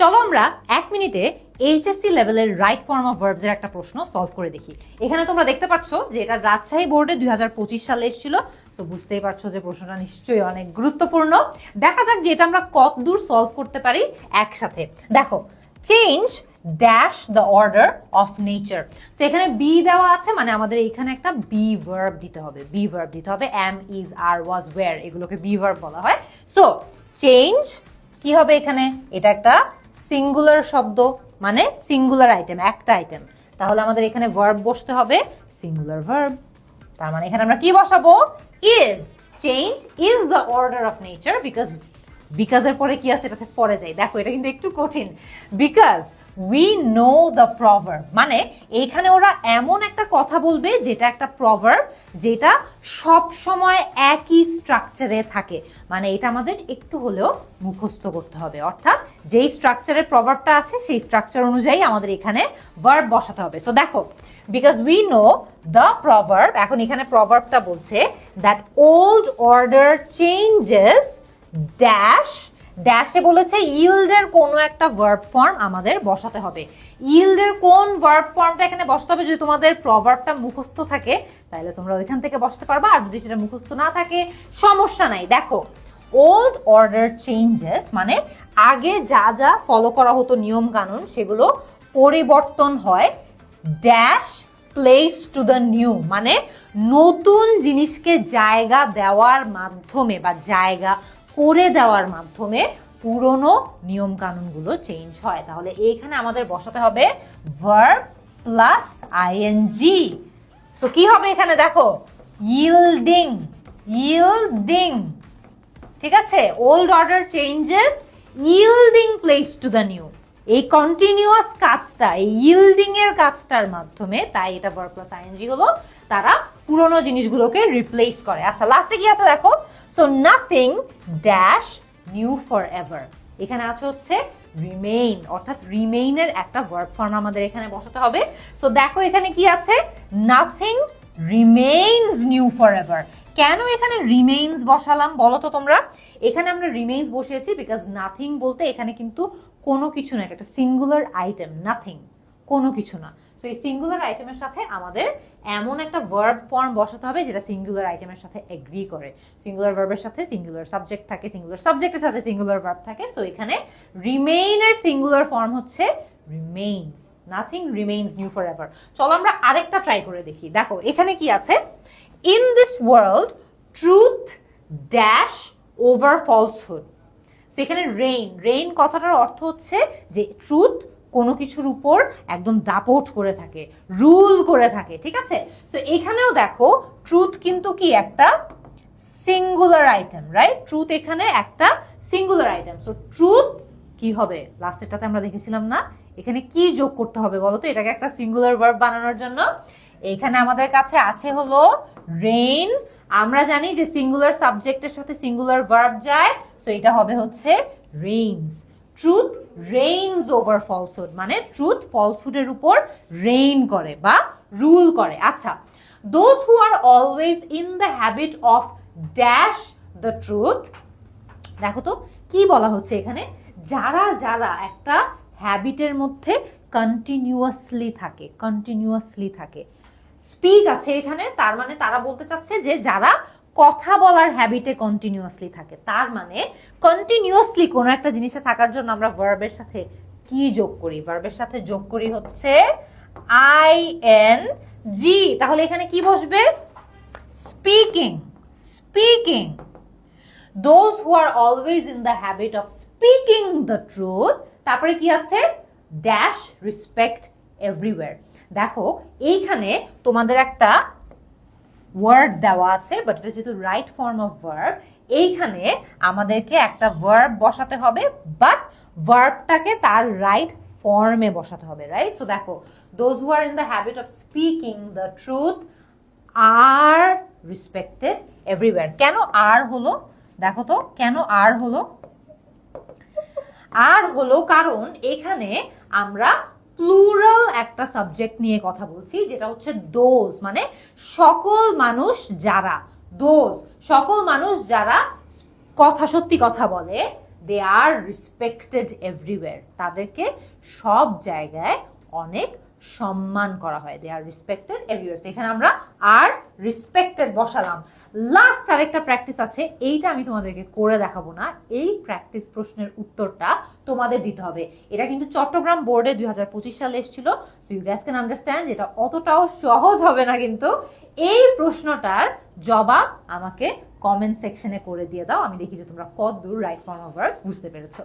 চলো আমরা এক মিনিটে এইচএসসি লেভেলের রাইট ফর্ম অফ ভার্বস এর একটা প্রশ্ন সলভ করে দেখি। এখানে তোমরা দেখতে পাচ্ছ যে এটা রাজশাহী বোর্ডে দুই হাজার পঁচিশ সালে এসেছিল। তো বুঝতেই পারছ যে প্রশ্নটা নিশ্চয়ই অনেক গুরুত্বপূর্ণ। দেখা যাক যে এটা আমরা কত দূর সলভ করতে পারি একসাথে। দেখো change dash the order of nature তো এখানে বি দেওয়া আছে মানে আমাদের এখানে একটা বি ভার্ব দিতে হবে। বি ভার্ব দিতে হবে am is are was were এগুলোকে বি ভার্ব বলা হয়। সো চেঞ্জ কি হবে এখানে? এটা একটা সিঙ্গুলার শব্দ মানে সিঙ্গুলার আইটেম একটা আইটেম তাহলে আমাদের এখানে ভার্ব বসতে হবে সিঙ্গুলার ভার্ব তার মানে এখানে আমরা কি বসাবো? Is change is the order of nature because বিকজের পরে কি আছে? এটাতে পরে যাই। দেখো, এটা কিন্তু একটু কঠিন। Because we know the proverb মানে এইখানে ওরা এমন একটা কথা বলবে, যেটা একটা প্রভার যেটা সব সময় একই স্ট্রাকচারে থাকে। মানে এটা আমাদের একটু হলেও মুখস্থ করতে হবে। অর্থাৎ যেই স্ট্রাকচারের প্রভাবটা আছে, সেই স্ট্রাকচার অনুযায়ী আমাদের এখানে ভার্ব বসাতে হবে। সো দেখো because we know the proverb এখন এখানে প্রভার্বটা বলছে that old order changes dash ড্যাশে বলেছে, ইল্ডের কোনো একটা ভার্ব ফর্ম আমাদের বসাতে হবে। ইল্ডের কোন ভার্ব ফর্মটা এখানে বসাতে হবে? যদি তোমাদের প্রভার্বটা মুখস্থ থাকে, তাহলে তোমরা ওইখান থেকে বসতে পারবা। আর যদি সেটা মুখস্থ না থাকে, সমস্যা নাই। দেখো ওল্ড অর্ডার চেঞ্জেস মানে আগে যা যা ফলো করা হতো নিয়ম কানুন, সেগুলো পরিবর্তন হয়। Dash place to the new মানে নতুন জিনিসকে জায়গা দেওয়ার মাধ্যমে বা জায়গা করে দেওয়ার মাধ্যমে পুরনো নিয়ম কানুনগুলো চেঞ্জ হয়। তাহলে এইখানে আমাদের বসাতে হবে ভার্ব প্লাস আইএনজি সো কি হবে এখানে দেখো? ইল্ডিং ইল্ডিং ঠিক আছে? Old order changes yielding place to the new এই কন্টিনিউয়াস কাজটা, এই ইল্ডিং এর কাজটার মাধ্যমে তাই এটা ভার্ব প্লাস আইএনজি হলো, তারা পুরনো জিনিসগুলোকে রিপ্লেস করে। আচ্ছা লাস্টে কি আছে দেখো? So nothing dash new for ever এখানে আছে হচ্ছে রিমেইন অর্থাৎ রিমেইনের একটা ভার্ব ফর্ম আমাদের এখানে বসাতে হবে। সো দেখো এখানে কি আছে? Nothing remains new for ever কেন এখানে রিমেইনস বসালাম বলো তো তোমরা? এখানে আমরা রিমেইনস বসিয়েছি বিকজ নাথিং বলতে এখানে কিন্তু কোনো কিছু না একটা সিঙ্গুলার আইটেম নাথিং কোনো কিছু না। সো এই সিঙ্গুলার আইটেমের সাথে আমাদের এমন একটা ভার্ব ফর্ম বসাতে হবে যেটা সিঙ্গুলার আইটেমের সাথে এগ্রি করে। সিঙ্গুলার ভার্বের সাথে সিঙ্গুলার সাবজেক্ট থাকে সিঙ্গুলার সাবজেক্টের সাথে সিঙ্গুলার ভার্ব থাকে। সো এখানে রিমেইনের সিঙ্গুলার ফর্ম হচ্ছে remains nothing remains new for ever চলো আমরা আরেকটা ট্রাই করে দেখি। দেখো, এখানে কি আছে? In this world truth dash over falsehood so এখানে রেইন রেইন কথাটার অর্থ হচ্ছে যে ট্রুথ কোনো কিছুর উপর একদম দাপট করে থাকে, রুল করে থাকে, ঠিক আছে? সো এখানেও দেখো ট্রুথ কিন্তু কি একটা? সিঙ্গুলার আইটেম রাইট ট্রুথ এখানে একটা সিঙ্গুলার আইটেম সো ট্রুথ কি হবে? লাস্টেরটাতে আমরা দেখেছিলাম না। এখানে কি যোগ করতে হবে বলো তো? এটাকে একটা সিঙ্গুলার ভার্ব বানানোর জন্য। এখানে আমাদের কাছে আছে হলো রেইন আমরা জানি যে সিঙ্গুলার সাবজেক্টের সাথে সিঙ্গুলার ভার্ব যায়। সো এটা হবে হচ্ছে reigns truth reigns over falsehood মানে ট্রুথ ফলসহুডের উপর রেইন করে বা রুল করে। আচ্ছা those who are always in the habit of dash the truth দেখো তো, কি বলা হচ্ছে এখানে? যারা যারা একটা হ্যাবিটের মধ্যে কন্টিনিউয়াসলি থাকে কন্টিনিউয়াসলি থাকে। স্পিক আছে এখানে, তার মানে তারা বলতে চাচ্ছে যে যারা কথা বলার হ্যাবিটে কন্টিনিউয়াসলি থাকে। তার মানে কন্টিনিউয়াসলি কোনো একটা জিনিসে থাকার জন্য আমরা ভার্বের সাথে কি যোগ করি? ভার্বের সাথে যোগ করি হচ্ছে আই এন জি তাহলে এখানে কি বসবে? Speaking speaking those who are always in the habit of speaking the truth তারপরে কি আছে? ড্যাশ রেসপেক্ট এভরিওয়্যার দেখো, এইখানে তোমাদের একটা ওয়ার্ড দেওয়া আছে বাট এটা যেহেতু রাইট ফর্ম অফ ভার্ব এইখানে আমাদেরকে একটা ভার্ব বসাতে হবে বাট ভার্বটাকে তার রাইট ফর্মে বসাতে হবে রাইট সো দেখো those who are in the habit of speaking the truth are respected everywhere কেন আর হলো? দেখো তো, কেন আর হলো? আর হলো কারণ এখানে আমরা প্লুরাল একটা সাবজেক্ট নিয়ে কথা বলছি, যেটা হচ্ছে দোজ মানে সকল মানুষ যারা দোজ সকল মানুষ যারা কথা সত্যি কথা বলে দে আর রেসপেক্টেড এভরিওয়ের তাদেরকে সব জায়গায় অনেক সম্মান করা হয় দে আর রেসপেক্টেড এভরিওয়্যার এখানে আমরা আর রেসপেক্টেড বসালাম। লাস্ট আরেকটা প্র্যাকটিস আছে, এইটা আমি তোমাদেরকে করে দেখাবো না। এই প্র্যাকটিস প্রশ্নের উত্তরটা তোমাদের দিতে হবে। এটা কিন্তু চট্টগ্রাম বোর্ডে দুই হাজার পঁচিশ সালে এসেছিল। So you guess can understand যেটা অতটাও সহজ হবে না কিন্তু। এই প্রশ্নটার জবাব আমাকে কমেন্ট সেকশনে করে দিয়ে দাও। আমি দেখি যে তোমরা কত দূর রাইট ফর্ম অফ বুঝতে পেরেছ।